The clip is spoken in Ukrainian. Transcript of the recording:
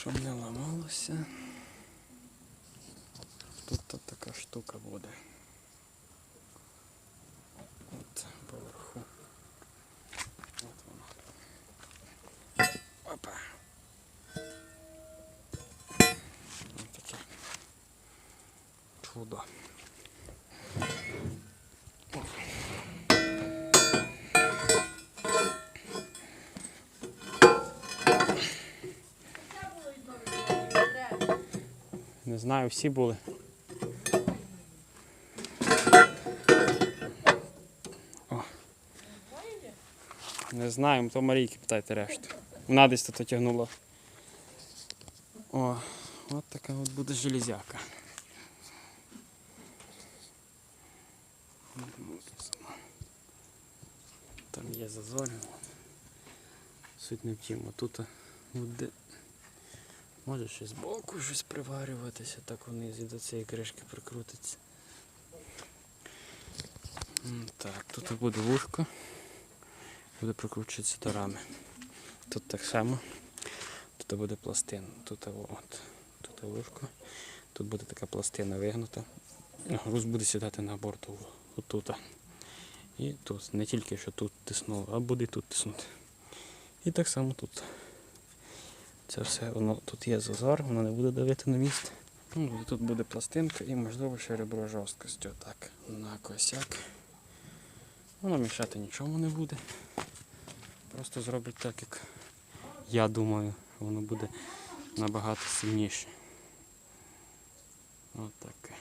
Щоб не ламалося. Тут то така штука буде. От поверху. От вона. Опа. Ось таке. Чудо. Не знаю, всі були. О. Не знаю, то Марійки питайте решту. Вона десь тут тягнула. О, от така от буде железяка. Там є зазор. Суть не в тім, тут буде Може ще з боку щось приварюватися, так вниз і до цієї кришки прикрутиться. Так, тут буде вушко. Буде прикручуватися до рами. Тут так само. Тут буде пластина. Тут от. Тут вушко. Тут буде така пластина вигнута. Груз буде сідати на борт отут. І тут не тільки що тут тиснуло, а буде і тут тиснути. І так само тут. Це все, воно тут є зазор, воно не буде давити на місце. Ну, тут буде пластинка і можливо ще ребро жорсткості. Отак. На косяк. Воно мішати нічому не буде. Просто зробить так, як я думаю, воно буде набагато сильніше. Отаке.